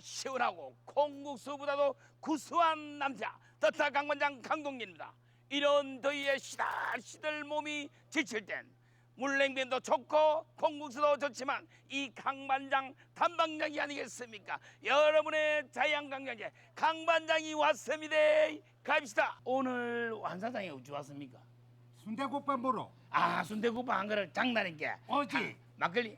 시원하고 콩국수보다도 구수한 남자 더타 강반장 강동진입니다. 이런 더위에 시달시들 몸이 지칠 땐 물냉면도 좋고 콩국수도 좋지만 이 강반장 단방장이 아니겠습니까? 여러분의 자양강장제 강반장이 왔습니다. 갑시다. 오늘 완사장에 어찌 왔습니까? 순대국밥 먹으러 아 순대국밥 한 그릇 장난인 게 어찌? 아, 막걸리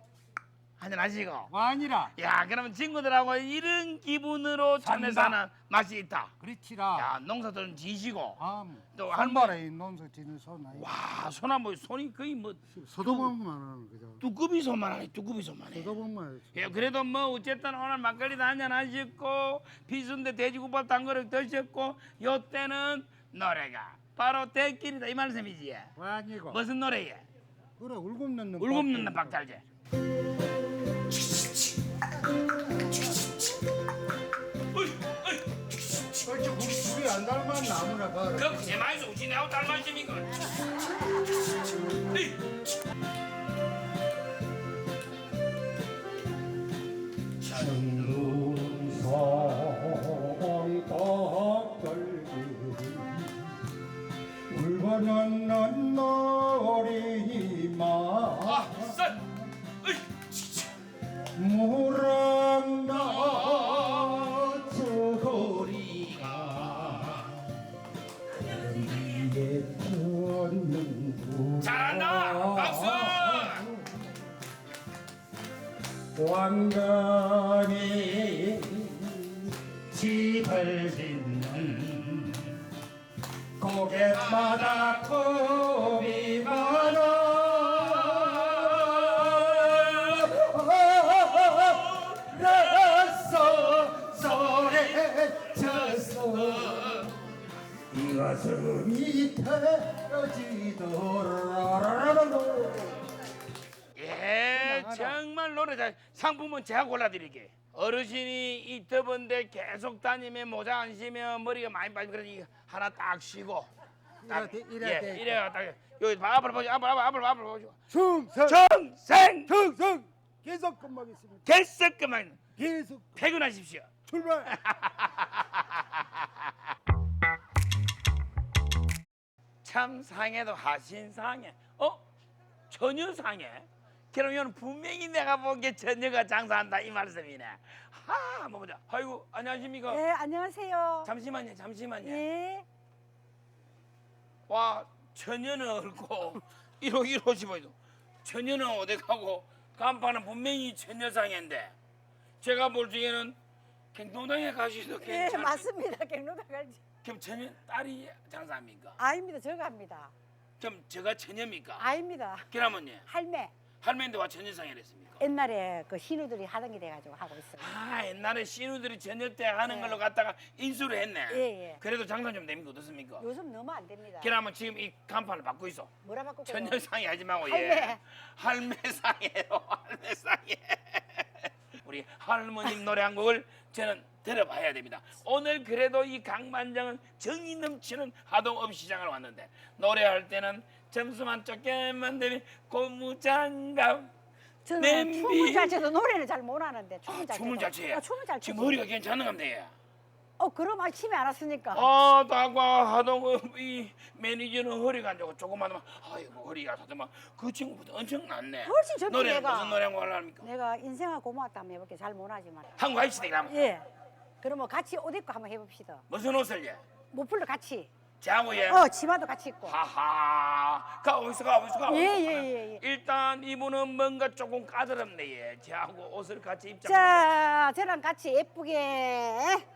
한잔 하시고. 와 아니라. 야 그러면 친구들하고 이런 기분으로 전에 산다. 사는 맛이 있다. 그렇지라. 야 농사들은 지시고. 아, 또 한발에 논서 지는 손 아이 와 소나무 손이 거의 뭐 서도봉만 하는 거죠. 뚜꾸비 손만 하네 뚜꾸비 손만 해 서도봉만 예, 그래도 뭐 어쨌든 오늘 막걸리도 한잔 하셨고 비순대 돼지국밥 한 그릇 드셨고 요때는 노래가 바로 대길이다 이 말씀이지. 와 아니고. 무슨 노래예? 그래 울금 넣는 울금 넣는 박달재 둘이 안 닮았 나무나 봐그 제마에서 우지 내하고 닮았습니까? 천 잘 상품은 제가 골라드릴게. 어르신이 이 더운데 계속 다니면 모자 안 쓰면 머리가 많이 빠지면 그러니 하나 딱 쉬고. 딱, 이래 돼, 이래 예, 돼. 이래가 딱 여기 봐, 앞을 보죠, 앞을 앞을 앞을 앞을 보죠. 충성 정생 충성 계속 근무하겠습니다 결석 그만 계속 퇴근하십시오. 출발 참 상해도 하신 상해. 어? 전혀 상해? 그러면 분명히 내가 보기에 전혀가 장사한다 이 말씀이네. 하, 한번 보자. 아이고 안녕하십니까? 네, 안녕하세요. 잠시만요, 잠시만요. 예. 와, 전혀는 없고 이러 이러시면도 전혀는 어디 가고 간판은 분명히 전혀상인데 제가 볼 적에는 경동당에 가시도 예, 괜찮아. 맞습니다. 경로다 갈지. 그럼 전혀 딸이 장사합니까? 아닙니다. 저가 합니다. 그럼 제가 전혀입니까? 아닙니다. 그러면요 할매. 할머니도 와 전혀상이랬습니까? 옛날에 그 신우들이 하던 게 돼가지고 하고 있어요. 아 옛날에 신우들이 전혀 때 하는 네. 걸로 갖다가 인수를 했네. 예, 예. 그래도 장사 좀 됩니까 어떻습니까? 요즘 너무 안 됩니다. 그러면 지금 이 간판을 바꾸고 있어. 뭐라 바꾸고 전혀상이 하지 말고 할매. 예. 할매상이에요. 할매상이. 우리 할머님 노래 한 곡을 저는 들어봐야 됩니다. 오늘 그래도 이 강반장은 정이 넘치는 하동 업 시장을 왔는데 노래할 때는 점수만 적게만 되면 고무장갑 저는 냄비. 춤을 잘 춰도 노래는 잘 못하는데 춤을 아, 잘 춤을 잘 춰요. 어, 춤을 잘 지금 춰. 머리가 괜찮은 건데. 어, 그럼 아침에 알았으니까. 아, 다과 하동업 이 매니저는 허리가 안 좋고 조금만 하면 아이고 허리가 아프더만 그 친구보다 엄청 낫네. 훨씬 젊지, 노래는 내가. 무슨 노래 한곡 하려합니까? 내가 인생아 고마웠다 한번 해볼게. 잘 못하지만. 한국 합시다 그러면. 예. 그러면 같이 옷 입고 한번 해봅시다. 무슨 옷을 예? 모플로 같이. 자고예. 어, 치마도 같이 입고. 하하. 가오이소 가오이소 가오이소. 예, 예, 예, 예. 일단 이분은 뭔가 조금 까다롭네 예. 저하고 옷을 같이 입자. 자, 저랑 같이 예쁘게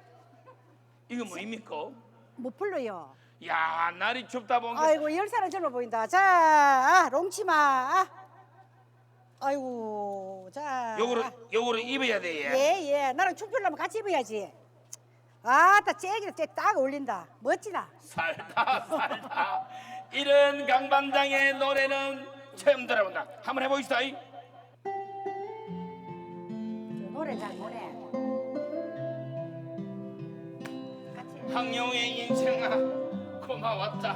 이거 뭐입니까? 모플로요. 야 날이 춥다 보니까 아이고 열 살은 젊어 보인다. 자, 롱치마. 아이고, 자. 요거를 요거를 입어야 돼 예. 예, 예. 나랑 춤추려면 같이 입어야지. 아따 째기다 째딱 어울린다. 멋지다. 살다 살다 이런 강반장의 노래는 처음 들어본다 한번 해보시다 이. 저 노래. 같이. 황룡의 인생아 고마웠다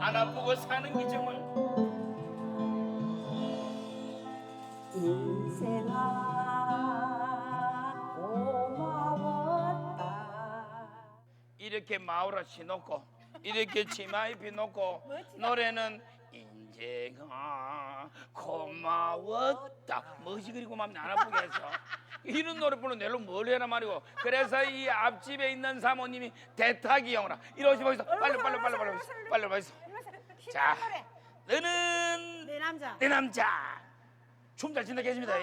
안 아프고 사는 게 정말 이렇게 마우라 신놓고 이렇게 치마 입히 놓고 노래는 인제가 고마웠다. 멋이 그리고 마음이 안 아프게 해서. 이런 노래 부르는 내로 뭘 해라 말이고 그래서 이 앞집에 있는 사모님이 대타기 형이라 이러시 보이소 빨리 빨리 빨리 빨리 빨리 빨리. 자 너는 내 남자. 내 남자. 춤잘 춘다 계십니다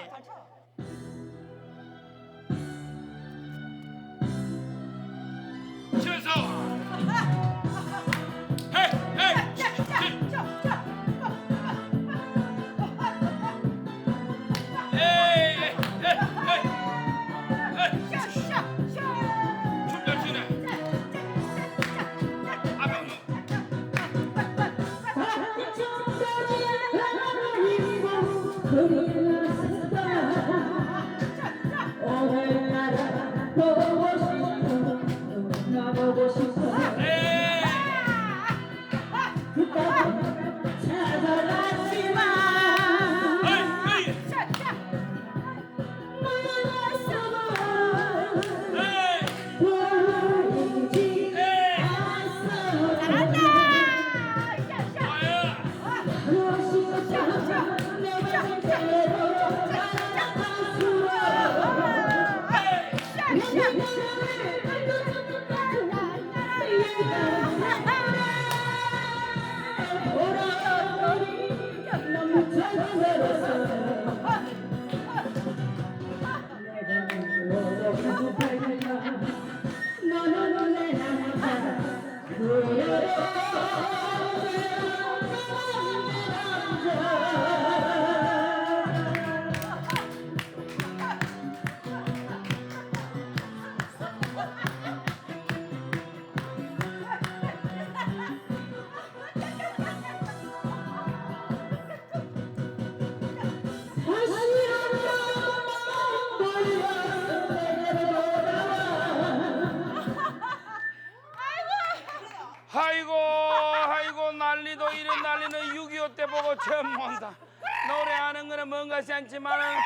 않지만은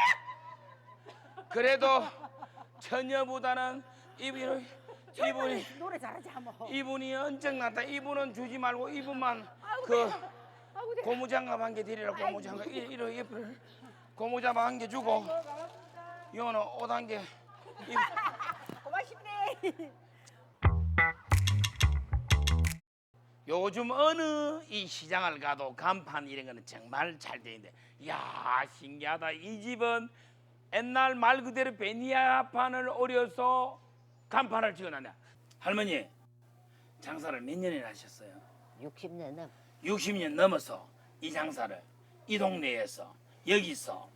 그래도 처녀보다는 이분이 이분이 노래 잘하지 뭐. 이분이 언쟁났다 이분은 주지 말고 이분만 그 고무장갑 한 개 드리라 고무장갑 이- 이러 옆을 고무장갑 한 개 주고 요는 옷 한개. 고맙습네. 요즘 어느 이 시장을 가도 간판 이런 거는 정말 잘 돼 있는데 야 신기하다. 이 집은 옛날 말 그대로 베니아판을 오려서 간판을 지어놨네. 할머니 장사를 몇 년이나 하셨어요? 60년 넘. 60년 넘어서 이 장사를 이 동네에서 여기서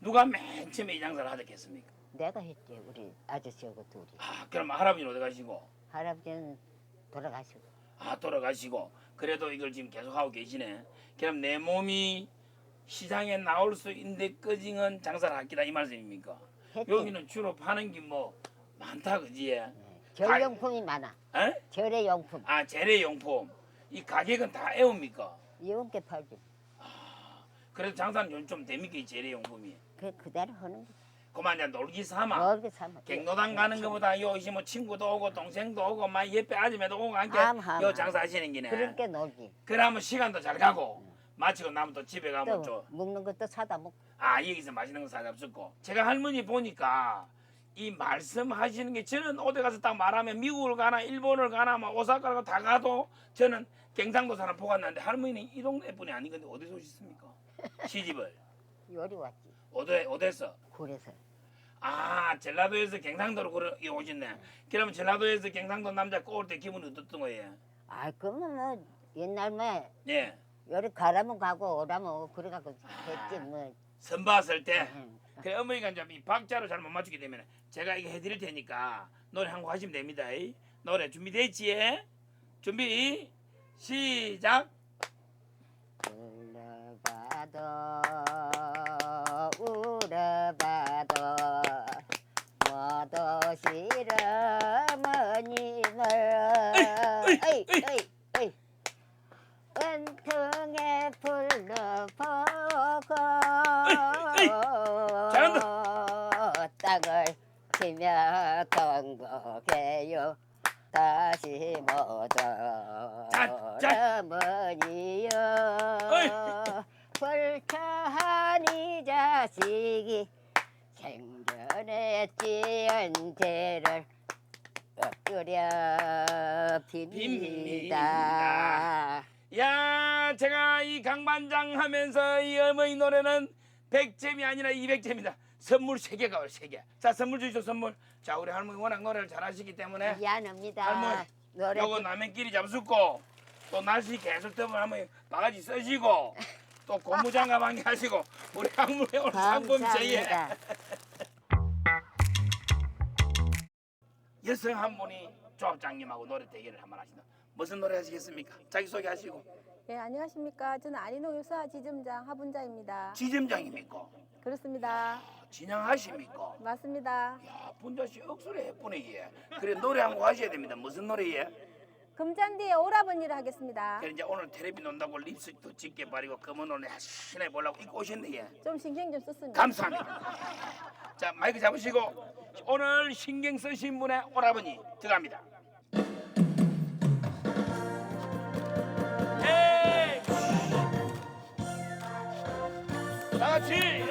누가 맨 처음에 이 장사를 하셨겠습니까? 내가 했지 우리 아저씨하고 둘이. 아 그럼 할아버지는 어디 가시고? 할아버지는 돌아가시고 아 돌아가시고 그래도 이걸 지금 계속 하고 계시네. 그럼 내 몸이 시장에 나올 수 있는데 끄징은 장사를 하기다 이 말씀입니까? 했지 여기는 주로 파는 게 뭐 많다 그지? 네. 절용품이 많아 에? 절의용품 아 재래용품 이 가격은 다 애웁니까? 이용게 팔지 그래도 장사는 요즘 좀 됩니까 이 재래용품이? 그 그대로 하는 거 그만 이제 놀기 삼아. 멀게 삼아 갱노당 가는 것보다 요시 뭐 친구도 오고 동생도 오고 막 옆에 아줌마도 오고 함께 함, 함, 요 함. 장사하시는 기네. 그러니까 놀지 그러면 시간도 잘 가고 마치고 나면 또 집에 가면 또 좀 먹는 것도 사다 먹고 아 여기서 맛있는 거 사잡수고 제가 할머니 보니까 이 말씀하시는 게 저는 어디 가서 딱 말하면 미국을 가나 일본을 가나 뭐 오사카를 다 가도 저는 경상도 사람 보았는데 할머니는 이 동네 분이 아닌 건데 어디서 오셨습니까? 시집을 요리 왔지 어디 어디서? 그래서 아 전라도에서 경상도로 그러- 이 오셨네. 그러면 전라도에서 경상도 남자 꼬을 때 기분이 어떻던 거예요? 아 그러면 뭐 옛날에 예 요리 가라면 가고 오라면 그래갖고 했지 뭐 선 봤을 때 응. 그래 어머니가 이제 이 박자를 잘못 맞추게 되면 제가 이거 해드릴 테니까 노래 한 곡 하시면 됩니다. 이. 노래 준비됐지? 예? 준비 시작. 울어봐도 울어봐도 모두 싫어머님을 에이. 에이 에이. 은통에 불러보고 에이, 땅을 치며 건거해요. 다시 모두 자, 자. 어머니여 불타한 이 자식이 생전에 지은 죄를 엎드려 빕니다 야, 제가 이 강반장 하면서 이 어머니 노래는 100점이 아니라 200점이다. 선물 3개가 올 3개. 자, 선물 주시죠, 선물. 자, 우리 할머니 워낙 노래를 잘하시기 때문에 미안합니다 할머니, 노래 요거 라면끼리 잡수고 또 날씨 계속 더면 할머니 바가지 써시고 또 고무장갑 한개 하시고 우리 할머니 오늘 상품 감사합니다 여성 한 분이 조합장님하고 노래 대결을 한번 하신다. 무슨 노래 하시겠습니까? 자기 소개하시고 네, 안녕하십니까. 저는 안인호 유사 지점장 하분자입니다. 지점장입니까? 그렇습니다. 진양하십니까? 맞습니다. 야, 분자 씨 억수로 예쁘네 얘. 그래 노래 한 곡 하셔야 됩니다. 무슨 노래 예? 금잔디의 오라버니를 하겠습니다. 그래 이제 오늘 텔레비 논다고 립스틱도 짙게 바르고 검은 옷에 신해 보려고 입고 오셨네 얘. 좀 신경 좀 썼습니다. 감사합니다. 자 마이크 잡으시고 오늘 신경 쓰신 분의 오라버니 들어갑니다. 에이! 다 같이.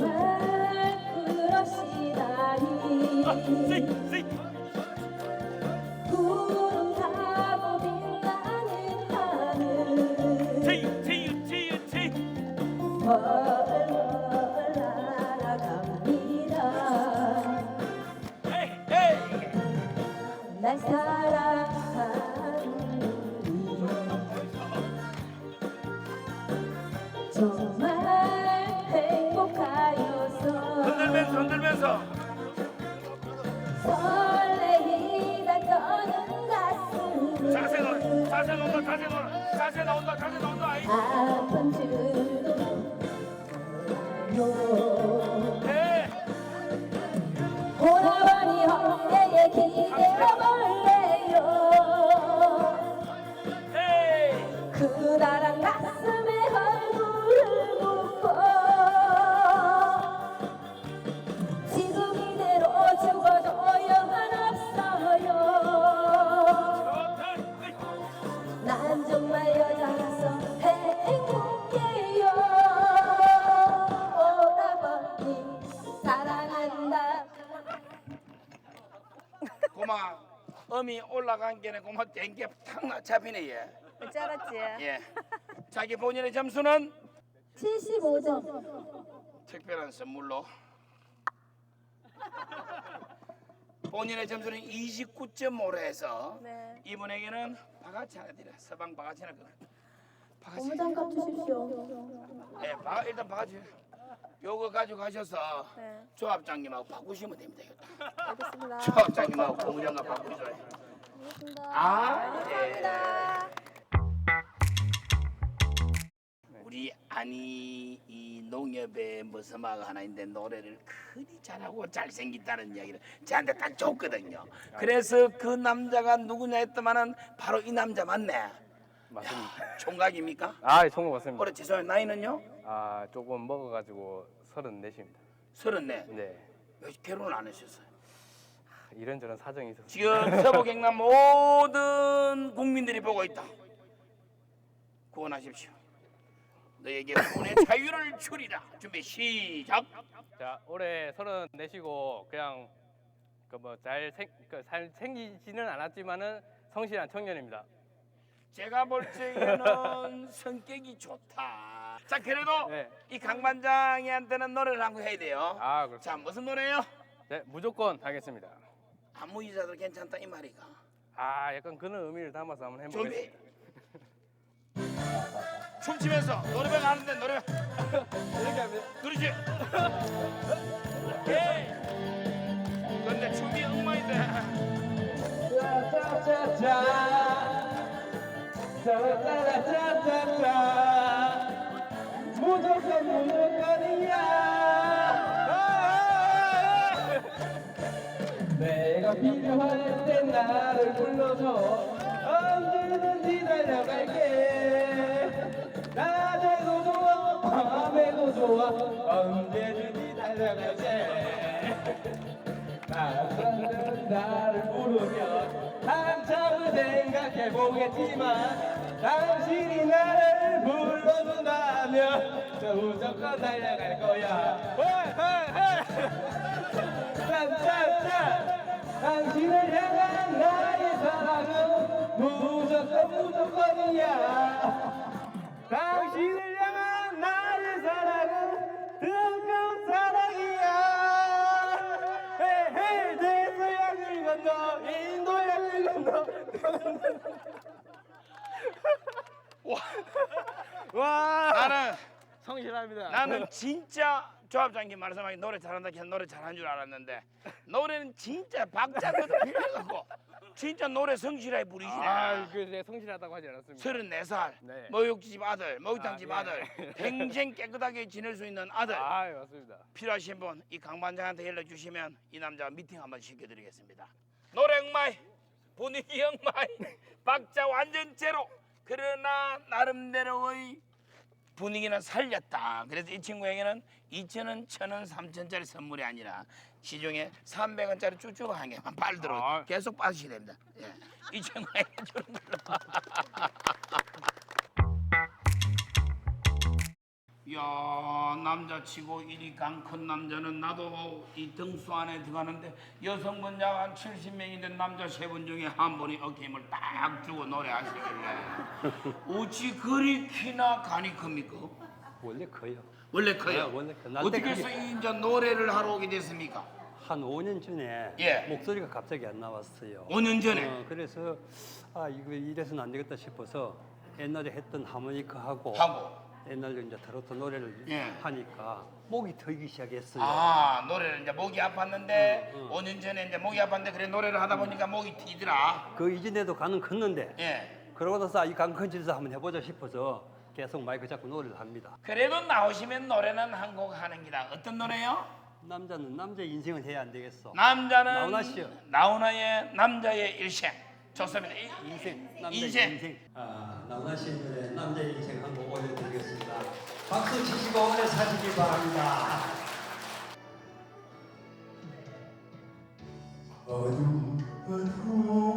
정말 그러시다니 올라간 게는 고마 땡겨 탁 잡히네 얘. 줄 알았지? 예. 자기 본인의 점수는 75점 특별한 선물로 본인의 점수는 29.5해서 네 이분에게는 바가지 하나 드려. 서방 바가지 하나. 그- 바가지. 고무장갑 주십시오 예, 바, 일단 바가지. 요거 가지고 가셔서 네 조합장님하고 바꾸시면 됩니다. 알겠습니다 조합장님하고 고무장갑 바꾸셔요. 알겠습니다 아, 감사합니다 우리 아니 이 농협에 무슨 막 하나 있는데 노래를 그리 잘하고 잘생겼다는 이야기를 저한테 딱 줬거든요. 그래서 그 남자가 누구냐 했더만은 바로 이 남자 맞네. 맞습니다. 총각입니까? 아, 총각 맞습니다. 올해 죄송해요 나이는요? 아, 조금 먹어가지고 서른 넷입니다. 서른네. 네, 왜 결혼을 안 하셨어요? 이런저런 사정이 있어서 지금 서부 경남 모든 국민들이 보고 있다. 구원하십시오. 너에게 구원의 자유를 주리라. 준비 시작. 자 올해 서른 넷이고 그냥 그뭐잘 잘 생기지는 않았지만은 성실한 청년입니다. 제가 볼 적에는 성격이 좋다. 자 그래도 네, 이 강반장이한테는 노래를 한 곡 해야 돼요. 아 그렇죠. 자 무슨 노래요? 네, 무조건 하겠습니다. 아무 이자도 괜찮다 이 말이가. 아, 약간 그런 의미를 담아서 한번 준비. 해보겠습니다. 춤추면서 노래방 하는데 노래방 이렇게 합니다. 그러지. 예. 근데 춤이 엉망인데. 무조건 무조건이야 내가 필요할 때 나를 불러줘. 언제든지 달려갈게. 낮에도 좋아 밤에도 좋아. 언제든지 달려갈게. 남자는 나를 부르면 한참을 생각해 보겠지만 당신이 나를 불러준다면 저 무조건 달려갈 거야. 짠짠짠 당신을 향한 나의 사랑은 무조건 무조건이야. 당신을 향한 나의 사랑은 뜨거운 사랑이야. 헤헤 대서양을 건너 인도양을 건너 와. 나는 성실합니다. 나는 진짜 조합장님 말씀하기 노래 잘한다 해서 노래 잘하는 줄 알았는데 노래는 진짜 박자도 빌려갖고 진짜 노래 성실하게 부리시네. 아, 그내 성실하다고 하지 않았습니다. 34살 네. 목욕집 아들 목욕탕집 아, 아, 들 평생 깨끗하게 지낼 수 있는 아들 아, 예, 맞습니다. 필요하신 분 이 강반장한테 연락 주시면 이 남자 미팅 한번 시켜드리겠습니다. 노래 엉마이 분위기 엉마이 박자 완전 제로 그러나 나름대로의 분위기는 살렸다. 그래서 이 친구에게는 2천원, 1천원, 3천짜리 선물이 아니라 시중에 300원짜리 쭈쭈 한 개만 빨도록 아. 계속 빠지셔야 됩니다. 예. 이 친구에게 주는 걸로. 야 남자치고 이리 강큰 남자는 나도 이 등수 안에 들어가는데 여성분자가 한 70명이 된 남자 세 분 중에 한 분이 어깨 힘을 딱 주고 노래하시길래 어찌 그리 키나 간이 큽니까? 원래 커요. 원래 커요. 네, 원래 커. 날 어떻게 때까지- 해서 이 이제 노래를 하러 오게 됐습니까? 한 5년 전에 예. 목소리가 갑자기 안 나왔어요. 5년 전에 어, 그래서 아 이거 이래서는 안 되겠다 싶어서 옛날에 했던 하모니카하고 하고 옛날에 이제 트로트 노래를 예. 하니까 목이 트이기 시작했어요. 아 노래를 이제 목이 아팠는데 응, 응. 5년 전에 이제 목이 아팠는데 그래 노래를 하다 보니까 목이 튀더라. 그 이전에도 가는 컸는데 예. 그러고 나서 아, 이 강컨질에서 한번 해보자 싶어서 계속 마이크 잡고 노래를 합니다. 그래도 나오시면 노래는 한 곡 하는 기다. 어떤 노래요? 남자는 남자 인생을 해야 안 되겠어. 남자는 나훈아 씨요. 나훈아의 남자의 일생. 좋습니다. 이- 인생, 남자 인생. 인생. 아, 씨 노래 남자의 인생 한곡 올려드리겠습니다. 박수 치시고 오래 사시기 바랍니다. 어둠 어둠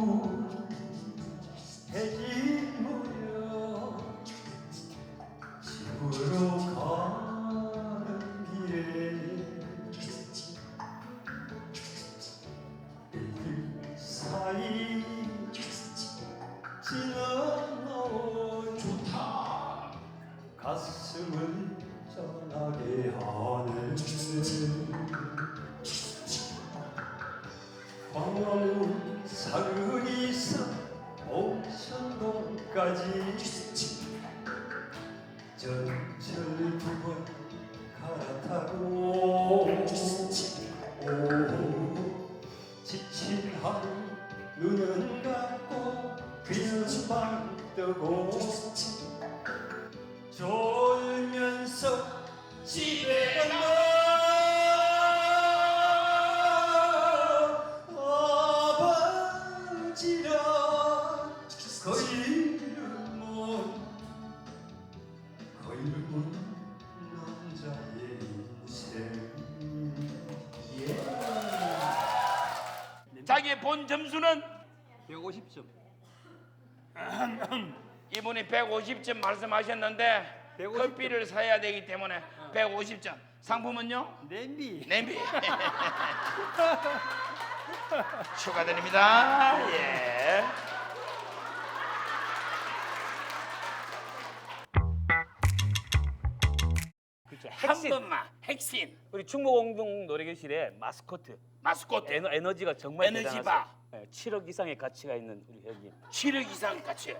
눈은 감고 귀는 방 뜨고 150점 말씀하셨는데 150 점. 커피를 사야 되기 때문에 150점. 상품은요? 냄비. 냄비. 축하드립니다. 예. 그렇죠. 한 핵심. 번만 핵심 우리 충무공동 노래교실의 마스코트 마스코트 에너, 에너지가 정말 에너지 대단하세요. 네, 7억 이상의 가치가 있는 우리 형님. 7억 이상 가치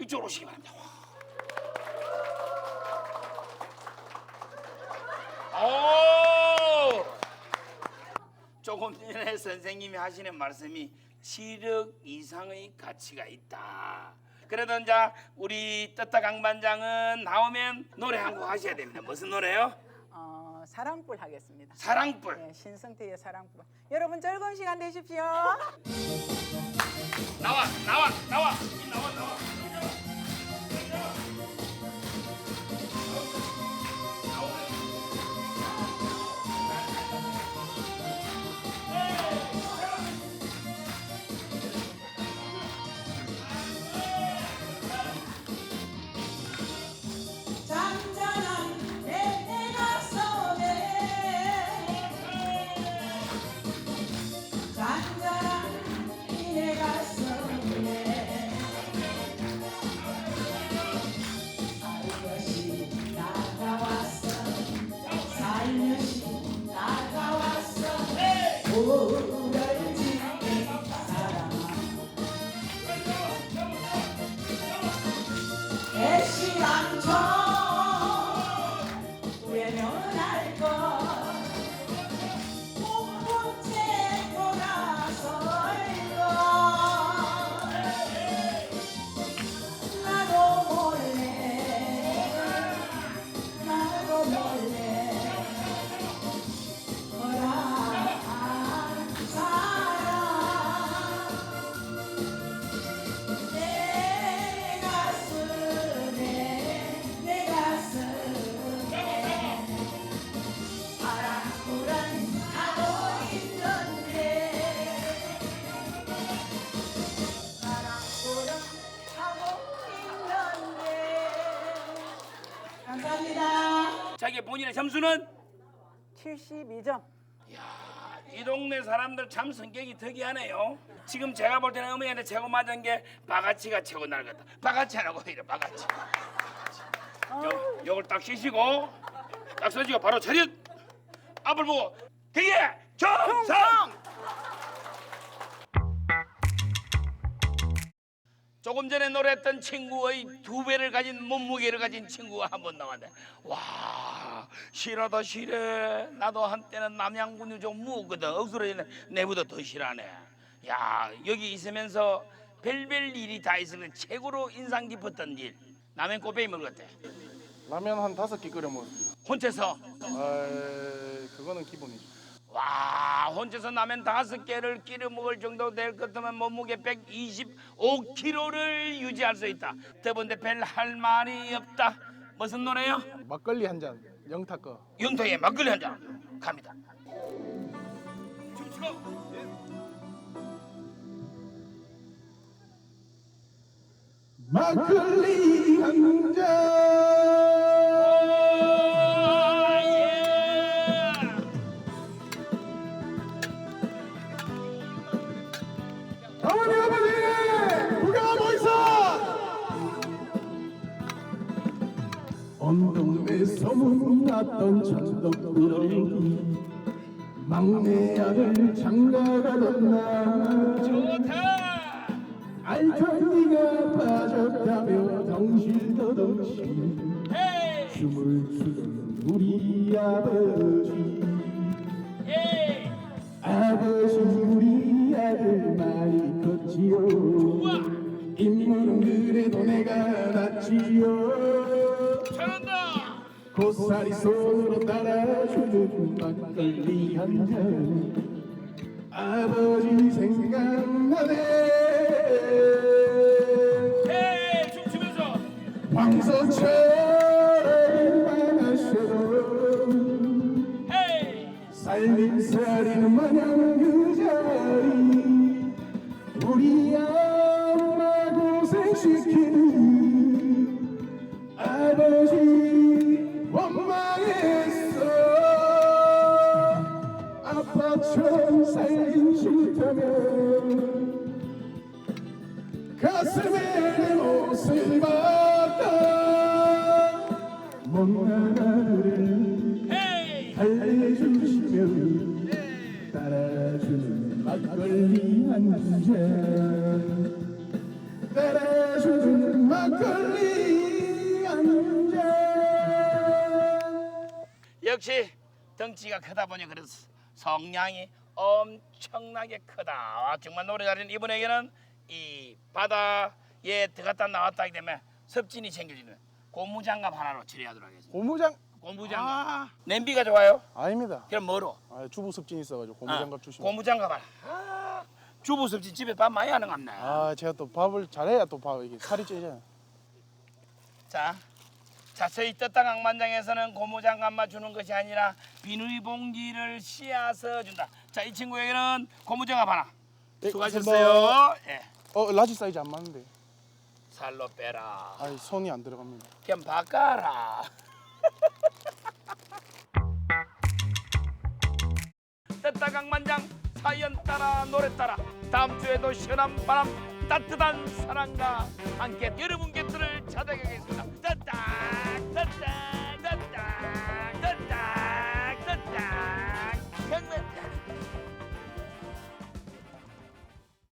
이쪽으로 오시기 바랍니다. 오! 조금 전에 선생님이 하시는 말씀이 7억 이상의 가치가 있다. 그래도 이제 우리 떴다 강반장은 나오면 노래 한 곡 하셔야 됩니다. 무슨 노래요? 어, 사랑불 하겠습니다. 사랑불. 네, 신성태의 사랑불. 여러분 즐거운 시간 되십시오. 나와 나와 점수는 72점 이 동네 사람들 참 성격이 특이하네요. 지금 제가 볼 때는 어머니한테 최고 맞은 게 바가치가 최고 낡았다. 바가치 하라고 이래 바가치. 요 요걸 딱 쉬시고 딱 서지고 바로 차렷 앞을 보고 그게 정상. 조금 전에 노래했던 친구의 두 배를 가진 몸무게를 가진 친구가 한 번 나왔네. 와, 실하다 실해. 나도 한때는 남양군이 좀 무거든. 억수로 내보다 더 실하네. 야, 여기 있으면서 별별 일이 다 있으면 최고로 인상 깊었던 일. 라면 꼬배기 먹었대. 라면 한 다섯 개 끓여 먹었습니다. 혼자서 아, 그거는 기본이죠. 와 혼자서 라면 다섯 개를 끼려 먹을 정도 될것 같으면 몸무게 125kg를 유지할 수 있다. 더본데 별 할 말이 없다. 무슨 노래요? 막걸리 한 잔, 영타 거. 영토의 막걸리 한 잔 갑니다. 춤추고 막걸리 한 잔. 소문났던 천덕꾸러기 막내 아들 장가가던 날. 좋다. 알턴니가 빠졌다며 덩실더덩실. 춤을 추던 우리 아버지 고사리 손으로 따라주는 막걸리 한잔. 아버지 생각나네. 헤이 춤추면서. 황소처럼 많으셔도 헤이. 살림살이는 마냥 그 자리. 우리 엄마 고생시키는 아버지 살긴 싫다면 가슴에 내 옷을 받다 못난 아들을 헤이 달래주시면 따라주는 막걸리 한잔 따라주는 막걸리 한잔. 역시 덩치가 크다 보니 그래서 성량이 엄청나게 크다. 아, 정말 노래 잘하는 이분에게는 이 바다에 들어갔다 나왔다 하기 때문에 섭진이 챙겨지는 고무장갑 하나로 처리하도록 하겠습니다. 고무장 고무장갑. 아, 냄비가 좋아요? 아닙니다. 그럼 뭐로? 아, 주부 습진이 있어가지고 고무장갑 주시면. 고무장갑 하나. 아, 주부습지 집에 밥 많이 하는 갑네. 아, 제가 또 밥을 잘해야 또 밥 이게 살이 찌잖아요. 자, 자세히 떴다 강만장에서는 고무장갑만 주는 것이 아니라 비닐봉지를 씌어서 준다. 자, 이 친구에게는 고무장갑 하나. 예, 수고하셨어요. 예. 어, 라지 사이즈 안 맞는데. 살로 빼라. 아, 손이 안 들어갑니다. 그냥 바꿔라. 떴다 강만장 사연 따라 노래 따라 다음 주에도 시원한 바람 따뜻한 사랑과 함께 여러분 곁들을 찾아가겠습니다.